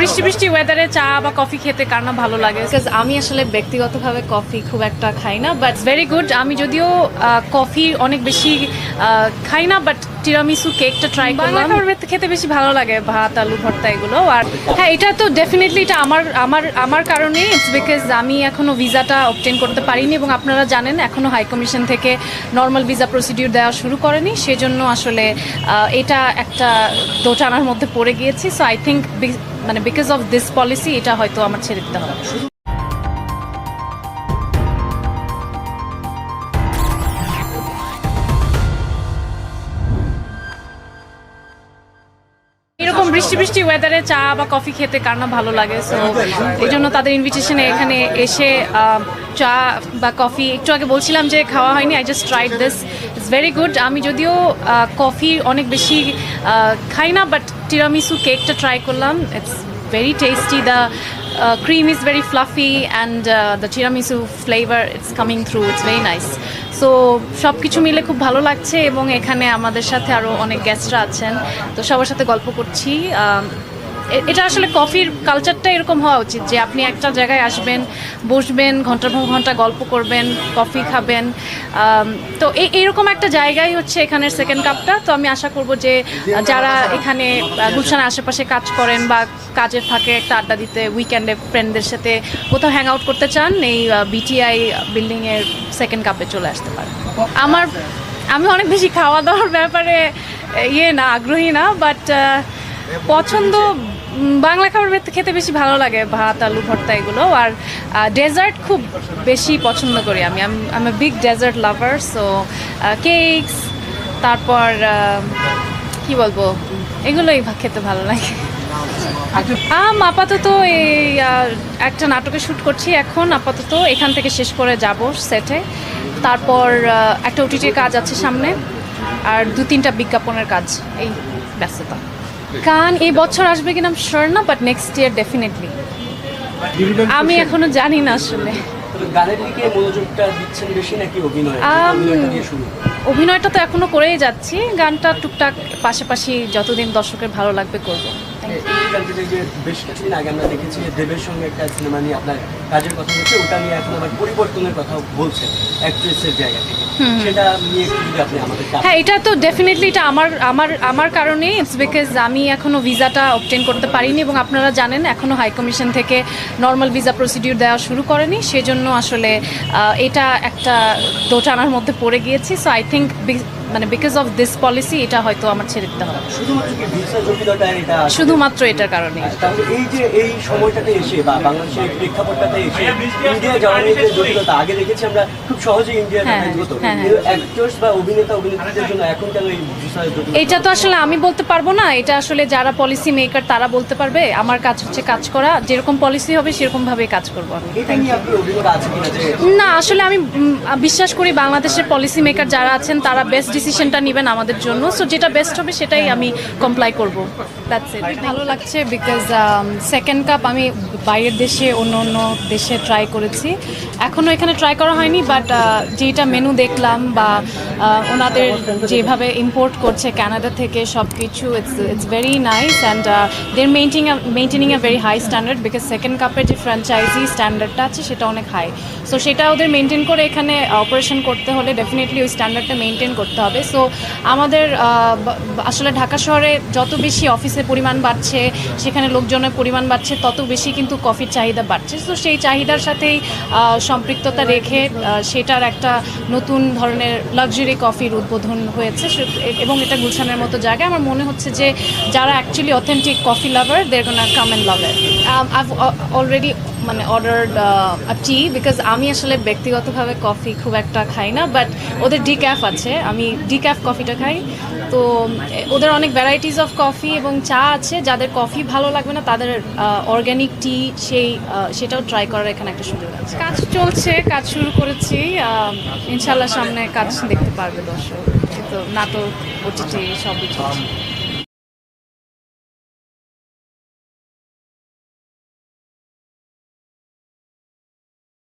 বৃষ্টি বৃষ্টি ওয়েদারে চা বা কফি খেতে কার না ভালো লাগে? বিকজ আমি আসলে ব্যক্তিগতভাবে কফি খুব একটা খাই না বাট ভেরি গুড আমি যদিও কফি অনেক বেশি খাই না বাট টিরামিসু কেকটা ট্রাই করলাম। বাংলা খেতে বেশি ভালো লাগে ভাত আলু ভর্তা এগুলো। আর হ্যাঁ এটা তো ডেফিনেটলি এটা আমার আমার আমার কারণে ইটস বিকজ আমি এখনও ভিসাটা অবটেন করতে পারিনি এবং আপনারা জানেন এখনও হাই কমিশন থেকে নর্মাল ভিসা প্রসিডিউর দেওয়া শুরু করেনি। সেজন্য আসলে এটা একটা দোটানার মধ্যে পড়ে গিয়েছি। সো আই থিঙ্ক মানে বিকজ অফ দিস পলিসি এটা হয়তো আমার ছেড়ে দিতে হবে। বৃষ্টি বৃষ্টি ওয়েদারে চা বা কফি খেতে কার না ভালো লাগে সো এই জন্য তাদের ইনভিটেশনে এখানে এসে চা বা কফি একটু আগে বলছিলাম যে খাওয়া হয়নি I just tried this it's very good আমি যদিও কফি অনেক বেশি খাই না বাট টিরামিসু কেকটা ট্রাই করলাম it's very tasty the cream is very fluffy and the the flavour it's it's through it's very nice. So সব কিছু মিলে খুব ভালো লাগছে এবং এখানে আমাদের সাথে আরও অনেক গেস্টরা আছেন। তো সবার সাথে গল্প করছি। এটা আসলে কফির কালচারটা এরকম হওয়া উচিত যে আপনি একটা জায়গায় আসবেন, বসবেন, ঘণ্টার পর ঘণ্টা গল্প করবেন কফি খাবেন। তো এই এরকম একটা জায়গায় হচ্ছে এখানের সেকেন্ড কাপটা তো আমি আশা করব যে যারা এখানে গুলশানের আশেপাশে কাজ করেন বা কাজের ফাঁকে একটা আড্ডা দিতে উইকেন্ডে ফ্রেন্ডদের সাথে কোথাও হ্যাং আউট করতে চান, এই বিটিআই বিল্ডিংয়ের সেকেন্ড কাপে চলে আসতে পারেন। আমার, আমি অনেক বেশি খাওয়া দাওয়ার ব্যাপারে ইয়ে না, আগ্রহী না বাট পছন্দ বাংলা খাবার খেতে বেশি ভালো লাগে, ভাত, আলু ভর্তা এগুলো। আর ডেজার্ট খুব বেশি পছন্দ করি আমি। আমি big dessert lover so cakes তারপর কি বলব? এগুলোই খেতে ভালো লাগে। আম, আপাতত এই একটা নাটকে শ্যুট করছি এখন, আপাতত। এখান থেকে শেষ করে যাব সেটে তারপর একটা ওটিটির কাজ আছে সামনে। আর দু তিনটা বিজ্ঞাপনের কাজ। এই, ব্যস্ততা। গান এই বছর আসবে কিনা শিওর না বাট নেক্সট ইয়ার ডেফিনেটলি আমি এখনও জানি না আসলে। গানের দিকে মনোযোগটা দিচ্ছেন বেশি নাকি অভিনয়? অভিনয়টা তো এখনও করেই যাচ্ছি। গানটা টুকটাক পাশাপাশি যতদিন দর্শকের ভালো লাগবে করব। এই গানটিতে যে বেশ কিছুদিন আগে আমরা দেখেছি যে দেবের সঙ্গে একটা সিনেমা নিয়ে আপনার কাজের কথা হচ্ছে ওটা নিয়ে এখন আবার পরিবর্তনের কথা বলছেন অ্যাক্ট্রেসের জায়গা থেকে। সেটা নিয়ে একটু যদি আপনি আমাদের হ্যাঁ এটা তো ডেফিনেটলি এটা আমার আমার আমার কারণে ইটস বিকজ আমি এখনও ভিসাটা অবটেন করতে পারিনি এবং আপনারা জানেন এখনও হাই কমিশন থেকে নর্মাল ভিসা প্রসিডিউর দেওয়া শুরু করেনি সেজন্য আসলে আহ, এটা একটা দোটানার মধ্যে পড়ে গিয়েছি। সো আই থিঙ্ক মানে বিকজ অফ দিস পলিসি এটা হয়তো আমার ছেড়ে দিতে হবে। শুধুমাত্র এটার কারণে। এই যে এই সময়টাতে এসে বা বাংলাদেশের প্রেক্ষাপটটাতে এসে ইন্ডিয়া জটিলতা আগে দেখেছি আমরা খুব ইন্ডিয়া হ্যাঁ, হ্যাঁ, হ্যাঁ। অ্যাক্টর্স বা অভিনেতা অভিনেত্রীদের জন্য এখন কেন এই এটা তো আসলে আমি বলতে পারব না। এটা আসলে যারা পলিসি মেকার তারা বলতে পারবে। আমার কাজ হচ্ছে কাজ করা। যেরকম পলিসি হবে সেরকম ভাবে কাজ করব আমি। না আসলে আমি বিশ্বাস করি বাংলাদেশের পলিসি মেকার যারা আছেন তারা বেস্ট ডিসিশনটা নেবেন আমাদের জন্য। সো যেটা বেস্ট হবে সেটাই আমি কমপ্লাই করব। ভালো লাগছে বিকজ সেকেন্ড কাপ আমি বাইরের দেশে অন্য অন্য দেশে ট্রাই করেছি। এখনও এখানে ট্রাই করা হয়নি বাট যেটা মেনু দেখলাম বা ওনাদের যেভাবে ইম্পোর্ট করছে কানাডা থেকে সব কিছু it's it's very nice and they're maintaining maintaining a very high standard because second কাপের যে ফ্র্যাঞ্চাইজি স্ট্যান্ডার্ডটা আছে, সেটা অনেক হাই সো সেটা ওদের মেনটেন করে এখানে অপারেশন করতে হলে ডেফিনেটলি ওই স্ট্যান্ডার্ডটা মেনটেন করতে হবে। সো আমাদের আসলে ঢাকা শহরে যত বেশি অফিসের পরিমাণ বাড়ছে, সেখানে লোকজনের পরিমাণ বাড়ছে, তত বেশি কিন্তু কফির চাহিদা বাড়ছে। তো সেই চাহিদার সাথেই সম্পৃক্ততা রেখে সেটার একটা নতুন ধরনের লাক্সারি কফির উদ্বোধন হয়েছে। এবং এটা গুলশানের মতো জায়গায়। আমার মনে হচ্ছে যে, যারা actually authentic coffee lover there gonna come and love it I already মানে অর্ডার টি বিকজ আমি আসলে ব্যক্তিগতভাবে কফি খুব একটা খাই না বাট ওদের ডিক্যাফ আছে। আমি ডিক্যাফ কফিটা খাই। তো ওদের অনেক ভ্যারাইটিস অফ কফি এবং চা আছে যাদের কফি ভালো লাগবে না তাদের অর্গ্যানিক টি সেই সেটাও ট্রাই করার এখানে একটা সুযোগ আছে। কাজ চলছে কাজ শুরু করেছি ইনশাল্লাহ সামনে কাজ দেখতে পারবে দর্শক। তো নাটক ওটিটি সবই চলছে।